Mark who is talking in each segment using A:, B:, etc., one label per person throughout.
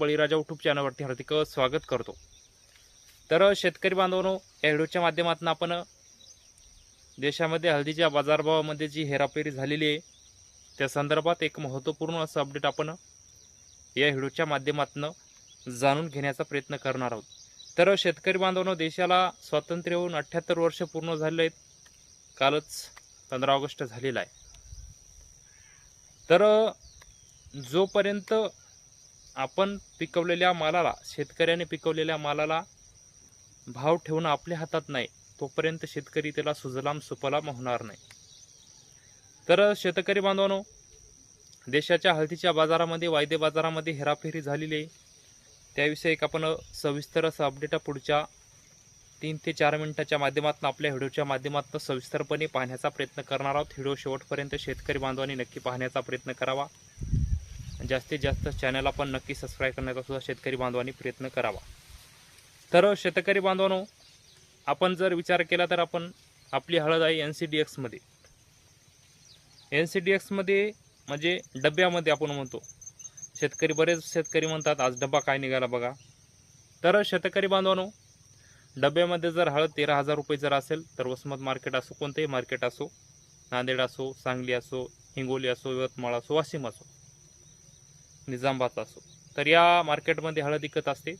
A: बळीराजा YouTube चॅनलवरती हार्दिक स्वागत करतो. तर शेतकरी बांधवांनो या व्हिडिओच्या माध्यमातून आपण देशामध्ये हळदीच्या बाजारभावामध्ये जी हेराफेरी झालेली आहे त्या संदर्भात एक महत्त्वपूर्ण असं अपडेट आपण या व्हिडिओच्या माध्यमातून जाणून घेण्याचा प्रयत्न करणार आहोत. तर शेतकरी बांधवांनो देशाला स्वातंत्र्य होऊन अठ्ठ्याहत्तर वर्ष पूर्ण झालेले आहेत. कालच पंधरा ऑगस्ट झालेला आहे. तर जोपर्यंत आपण पिकवलेल्या मालाला शेतकऱ्याने पिकवलेल्या मालाला भाव ठेवणं आपल्या हातात नाही तोपर्यंत शेतकरी त्याला सुजलाम सुफलाम होणार नाही. तर शेतकरी बांधवांनो देशाच्या हळदीच्या बाजारामध्ये वायदे बाजारामध्ये हेराफेरी झालेली आहे. त्याविषयी एक आपण सविस्तर असं अपडेट पुढच्या तीन ते चार मिनिटाच्या माध्यमातून आपल्या व्हिडिओच्या माध्यमातून सविस्तरपणे पाहण्याचा प्रयत्न करणार आहोत. व्हिडिओ शेवटपर्यंत शेतकरी बांधवांनी नक्की पाहण्याचा प्रयत्न करावा. जास्तीत जास्त चॅनलला पण नक्की सबस्क्राईब करण्याचा सुद्धा शेतकरी बांधवांनी प्रयत्न करावा. तर शेतकरी बांधवांनो आपण जर विचार केला तर आपण आपली हळद आहे एन सी डी एक्समध्ये एन सी डी एक्समध्ये म्हणजे डब्यामध्ये आपण म्हणतो. शेतकरी बरेच शेतकरी म्हणतात आज डब्बा काय निघाला बघा. तर शेतकरी बांधवांनो डब्यामध्ये जर हळद तेरा हजार रुपये जर असेल तर वसमत मार्केट असो कोणतंही मार्केट असो नांदेड असो सांगली असो हिंगोली असो यवतमाळ असो वाशिम असो. निजामबादचा असो तर या मार्केटमध्ये हळद विकत असते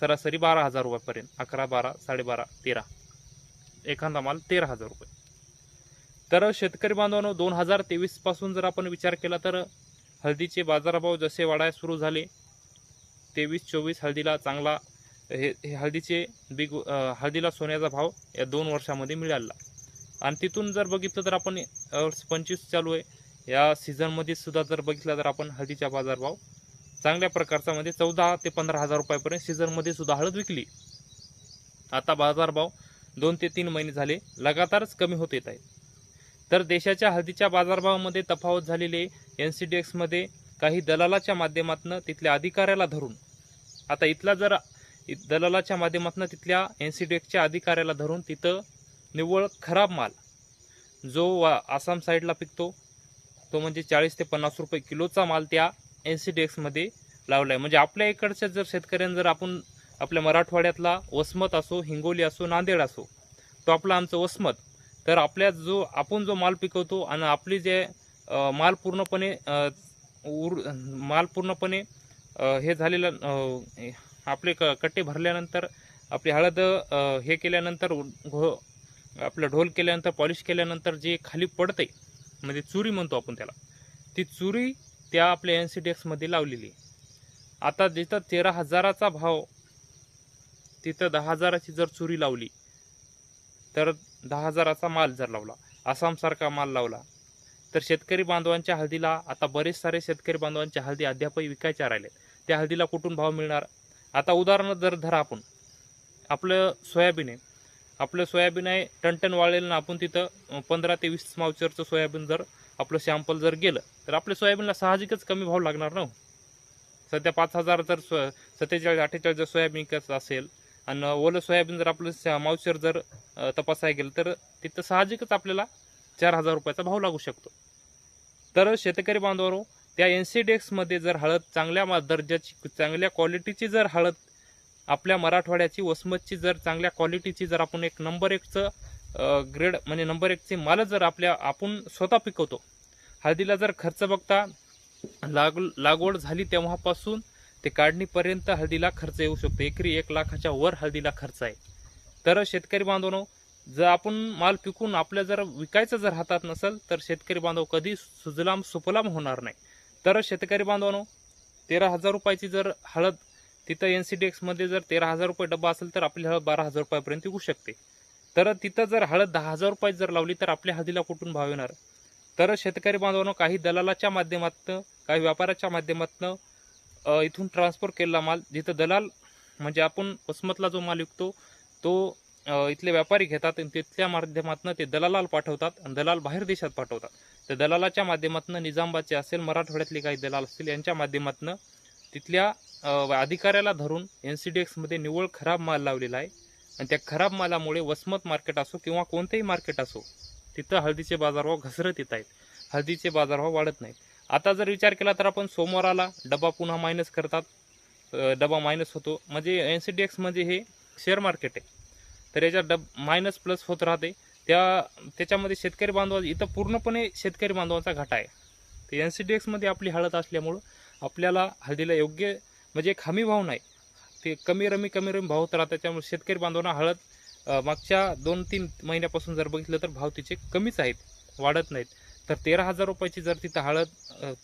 A: सरासरी बारा हजार रुपयापर्यंत अकरा बारा साडेबारा तेरा. एखादा माल तेरा हजार रुपये. तर शेतकरी बांधवांनो दोन हजार तेवीसपासून जर आपण विचार केला तर हळदीचे बाजारभाव जसे वाढायला सुरू झाले तेवीस चोवीस हळदीला चांगला हे हे हळदीचे बिग हळदीला सोन्याचा भाव या दोन वर्षामध्ये मिळाला. आणि तिथून जर बघितलं तर आपण पंचवीस चालू आहे. या सीझनमध्ये सुद्धा जर बघितला तर आपण हळदीचा बाजारभाव चांगल्या प्रकारचा म्हणजे चौदा ते पंधरा हजार रुपयापर्यंत सीझनमध्ये सुद्धा हळद विकली. आता बाजारभाव दोन ते तीन महिने झाले लगातारच कमी होत येत आहेत तर देशाच्या हळदीच्या बाजारभावामध्ये तफावत झालेले एन सी डी एक्समध्ये काही दलालाच्या माध्यमातून तिथल्या अधिकाऱ्याला धरून आता इथला जर इ- दलालाच्या माध्यमातून तिथल्या एन सी डी एक्सच्या अधिकाऱ्याला धरून तिथं निव्वळ खराब माल जो वा आसाम साईडला पिकतो तो म्हणजे चाळीस ते पन्नास रुपये किलोचा माल त्या एन सी डी एक्समध्ये लावला आहे म्हणजे आपल्या इकडच्या जर शेतकऱ्यांनी जर आपण आपल्या मराठवाड्यातला वसमत असो हिंगोली असो नांदेड असो तो आपला आमचं वसमत तर आपल्या जो आपण जो माल पिकवतो आणि आपली जे माल पूर्णपणे उर माल पूर्णपणे हे झालेलं आपले क कट्टे भरल्यानंतर आपली हळद हे केल्यानंतर घो आपलं ढोल केल्यानंतर पॉलिश केल्यानंतर जे खाली पडते म्हणजे चुरी म्हणतो आपण त्याला ती चुरी त्या आपल्या एन सी डी एक्समध्ये लावलेली आता जिथं तेरा हजाराचा भाव तिथं दहा हजाराची जर चुरी लावली तर दहा हजाराचा माल जर लावला आसामसारखा माल लावला तर शेतकरी बांधवांच्या हळदीला आता बरेच सारे शेतकरी बांधवांच्या हळदी अद्यापही विकायच्या राहिलेत त्या हळदीला कुठून भाव मिळणार? आता उदाहरण जर धरा आपण. आपलं सोयाबीन आहे. आपलं सोयाबीन आहे टनटन वाळलेलं ना आपण तिथं पंधरा ते वीस मावचरचं सोयाबीन जर आपलं सॅम्पल जर गेलं तर आपल्या सोयाबीनला साहजिकच कमी भाव लागणार ना हो. सध्या पाच हजार जर सो सत्तेचाळीस अठ्ठेचाळीस जर सोयाबीन विकायचं असेल आणि ओलं सोयाबीन जर आपलं मावशीर जर तपासायला गेलं तर तिथं साहजिकच आपल्याला चार हजार रुपयाचा भाव लागू शकतो. तर शेतकरी बांधवांनो त्या एन सी डी एक्समध्ये जर हळद चांगल्या मा- दर्जाची चांगल्या क्वालिटीची जर हळद आपल्या मराठवाड्याची वसमतची जर चांगल्या क्वालिटीची जर आपण एक नंबर एकचं ग्रेड म्हणजे नंबर एकचे माल जर आपल्या आपण स्वतः पिकवतो हळदीला जर खर्च बघता लाग लागवड झाली तेव्हापासून ते काढणीपर्यंत हळदीला खर्च येऊ शकतो. एकरी एक लाखाच्या वर हळदीला खर्च आहे. तर शेतकरी बांधवनो जर आपण माल पिकून आपल्या जर विकायचं जर हातात नसेल तर शेतकरी बांधव कधी सुजलाम सुफलाम होणार नाही. तर शेतकरी बांधवांनो तेरा हजार रुपयाची जर हळद तिथं एन सी डी एक्समध्ये जर तेरा हजार रुपये डब्बा असेल तर आपली हळद बारा हजार रुपयापर्यंत विकू शकते. तर तिथं जर हळद दहा हजार रुपये जर लावली तर आपल्या हळदीला कुठून भाव येणार? तर शेतकरी बांधवांनो काही दलालाच्या माध्यमातून काही व्यापाराच्या माध्यमातून इथून ट्रान्सफर केलेला माल जिथं दलाल म्हणजे आपण वसमतला जो माल विकतो तो इथले व्यापारी घेतात आणि तिथल्या माध्यमातून ते दलालाला पाठवतात आणि दलाल बाहेर देशात पाठवतात. तर दलालाच्या माध्यमातून निजामबादचे असेल मराठवाड्यातले काही दलाल असतील यांच्या माध्यमातून तिथल्या अधिकाऱ्याला धरून एन सी डी एक्समध्ये निव्वळ खराब माल लावलेला आहे. आणि त्या खराब मालामुळे वसमत मार्केट असो किंवा कोणतेही मार्केट असो तिथं हळदीचे बाजारभाव घसरत येत आहेत. हळदीचे बाजारभाव वाढत नाहीत. आता जर विचार केला तर आपण सोमवाराला डबा पुन्हा मायनस करतात. डबा मायनस होतो. म्हणजे एन सी डी एक्स म्हणजे हे शेअर मार्केट आहे. तर याच्यात डब मायनस प्लस होत राहते. त्या त्याच्यामध्ये शेतकरी बांधव इथं पूर्णपणे शेतकरी बांधवांचा घाटा आहे. तर एन सी डी एक्समध्ये आपली हळद असल्यामुळं आपल्याला हळदीला योग्य म्हणजे एक हमी भाव नाही. ते कमी रमी कमी रमी भाव होत राहतात. त्याच्यामुळे शेतकरी बांधवांना हळद मागच्या दोन तीन महिन्यापासून जर बघितलं तर भाव तिचे कमीच आहेत वाढत नाहीत. तर तेरा हजार रुपयाची जर तिथं हळद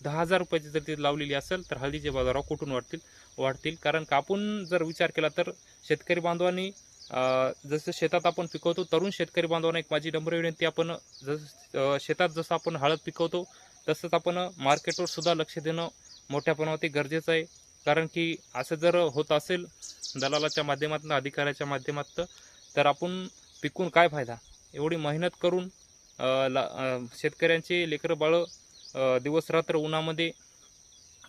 A: दहा हजार रुपयाची जर तिथं लावलेली असेल तर हळदीचे बाजाराव कुठून वाढतील? वाढतील. कारण कापून जर विचार केला तर शेतकरी बांधवांनी जसं शेतात आपण पिकवतो तरुण शेतकरी बांधवांना एक माझी नम्र विनंती आपण जसं शेतात जसं आपण हळद पिकवतो तसंच आपण मार्केटवर सुद्धा लक्ष देणं मोठ्या प्रमाणावरती गरजेचं आहे. कारण की असं जर होत असेल दलालाच्या माध्यमातून अधिकाऱ्याच्या माध्यमातून तर आपण पिकून काय फायदा? एवढी मेहनत करून ला शेतकऱ्यांचे लेकरं बाळं दिवसरात्र उन्हामध्ये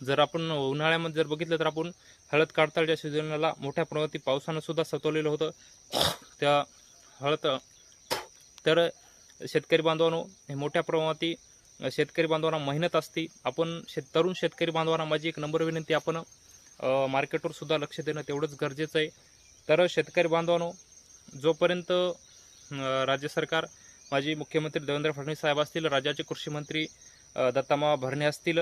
A: जर आपण उन्हाळ्यामध्ये जर बघितलं तर आपण हळद काढताळच्या सीझनला मोठ्या प्रमाणात पावसानं सुद्धा सतवलेलं होतं त्या हळद तर शेतकरी बांधवांनो हे मोठ्या प्रमाणात शेतकरी बांधवांना मेहनत असते. आपण शेत तरुण शेतकरी बांधवांना माझी एक नंबर विनंती आपण मार्केटवरसुद्धा मार्केटवर सुद्धा लक्ष देणं तेवढंच गरजेचं आहे. तर शेतकरी बांधवांनो जोपर्यंत राज्य सरकार माजी मुख्यमंत्री देवेंद्र फडणवीस साहेब असतील राज्याचे कृषी मंत्री दत्तामा भरणे असतील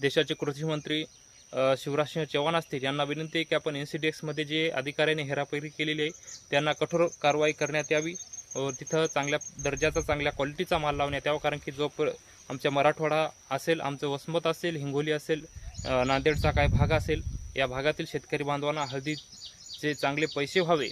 A: देशाचे कृषी मंत्री शिवराजसिंह चव्हाण असतील यांना विनंती आहे की आपण एन सी डी एक्समध्ये जे अधिकाऱ्यांनी हेराफेरी केलेली आहे त्यांना कठोर कारवाई करण्यात यावी. व तिथं चांगल्या दर्जाचा चांगल्या क्वालिटीचा माल लावण्यात यावा कारण की जो प आमच्या मराठवाडा असेल आमचं वसमत असेल हिंगोली असेल नांदेडचा काय भाग असेल या भागातील शेतकरी बांधवांना हळदीचे चांगले पैसे व्हावे.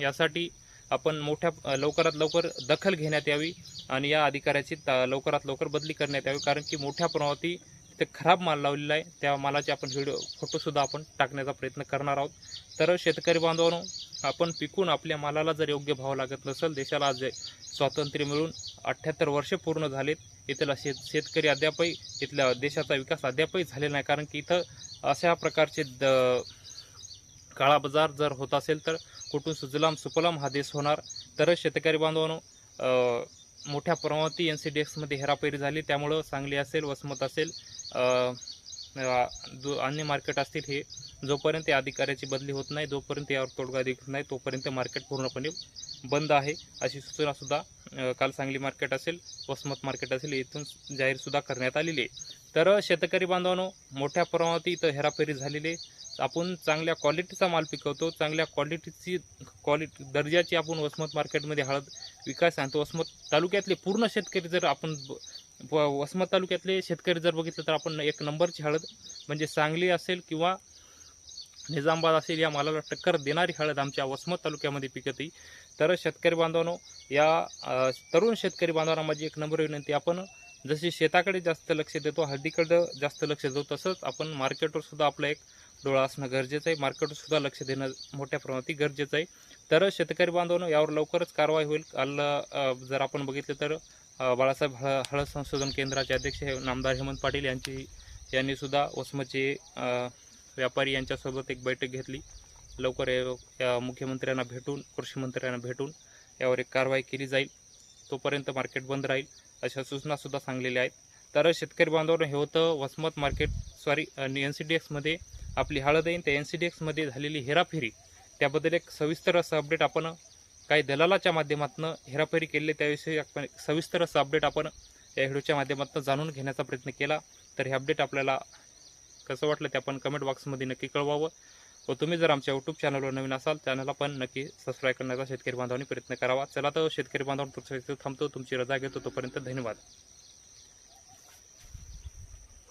A: यासाठी आपण मोठ्या लवकरात लवकर दखल घेण्यात यावी आणि या अधिकाऱ्याची ता- लवकरात लवकर बदली करण्यात यावी. कारण की मोठ्या प्रमाणावरती तिथे खराब माल लावलेला आहे. त्या मालाचे आपण व्हिडिओ फोटोसुद्धा आपण टाकण्याचा प्रयत्न करणार आहोत. तर शेतकरी बांधवांनो आपण पिकून आपल्या मालाला जर योग्य भाव लागत नसेल देशाला आज स्वातंत्र्य मिळून अठ्ठ्याहत्तर वर्षे पूर्ण झालेत. इथला शेत शेतकरी अद्यापही इथल्या देशाचा विकास अद्यापही झालेला नाही. कारण की इथं अशा प्रकारचे द काळा बाजार जर होत असेल तर कुठून सुजलाम सुफलाम हा देश होणार? तरच शेतकरी बांधवांनो मोठ्या प्रमाणात एन सी डी एक्समध्ये हेराफेरी झाली. त्यामुळं सांगली असेल वसमत असेल अ, दो अन्य मार्केट असतील हे जोपर्यंत या अधिकाऱ्याची बदली होत नाही जोपर्यंत यावर तोडगा दिसत नाही तोपर्यंत मार्केट पूर्णपणे बंद आहे. अशी सूचनासुद्धा काल सांगली मार्केट असेल वसमत मार्केट असेल इथून जाहीरसुद्धा करण्यात आलेली आहे. तर शेतकरी बांधवांनो मोठ्या प्रमाणात इथं हेराफेरी झालेली आहे. आपण चांगल्या क्वालिटीचा माल पिकवतो चांगल्या क्वालिटीची क्वालिटी दर्जाची आपण वसमत मार्केटमध्ये हळद विकास आणतो. वसमत तालुक्यातले पूर्ण शेतकरी जर आपण व- वसमत तालुक्यातले शेतकरी जर बघितलं तर आपण एक नंबरची हळद म्हणजे सांगली असेल किंवा निजामबाद असेल या मालाला टक्कर देणारी हळद आमच्या वसमत तालुक्यामध्ये पिकते. तर शेतकरी बांधवांनो या तरुण शेतकरी बांधवांना माझी एक नंबर विनंती. आपण जशी शेताकडे जास्त लक्ष देतो हळदीकडं जास्त लक्ष देतो तसंच आपण मार्केटवर सुद्धा आपलं एक डोळा असणं गरजेचं आहे. मार्केटसुद्धा लक्ष देणं मोठ्या प्रमाणात गरजेचं आहे. तर शेतकरी बांधवांनो यावर लवकरच कारवाई होईल. काल जर आपण बघितलं तर बाळासाहेब हळ हळद संशोधन केंद्राचे अध्यक्ष हे नामदार हेमंत पाटील यांची यांनीसुद्धा वसमतचे व्यापारी यांच्यासोबत एक बैठक घेतली. लवकर या- मुख्यमंत्र्यांना भेटून कृषी मंत्र्यांना भेटून यावर एक कारवाई केली जाईल. तोपर्यंत मार्केट बंद राहील अशा सूचनासुद्धा सांगलेल्या आहेत. तर शेतकरी बांधवांनो हे होतं Vasmat market sorry N C D एक्समध्ये आपली हळद आहे त्या एन सी डी एक्समध्ये झालेली हेराफेरी त्याबद्दल एक सविस्तर असं अपडेट आपण काही दलालाच्या माध्यमातून हेराफेरी केलेली त्याविषयी आपण सविस्तर असं अपडेट आपण या व्हिडिओच्या माध्यमातून जाणून घेण्याचा प्रयत्न केला. तर हे अपडेट आपल्याला कसं वाटलं ते आपण कमेंट बॉक्समध्ये नक्की कळवावं. व तुम्ही जर आमच्या यूट्यूब चॅनलवर नवीन असाल चॅनलला पण नक्की सबस्क्राईब करण्याचा शेतकरी बांधवांनी प्रयत्न करावा. चला तर शेतकरी बांधवांनी थांबतो तुमची रजा घेतो तोपर्यंत धन्यवाद.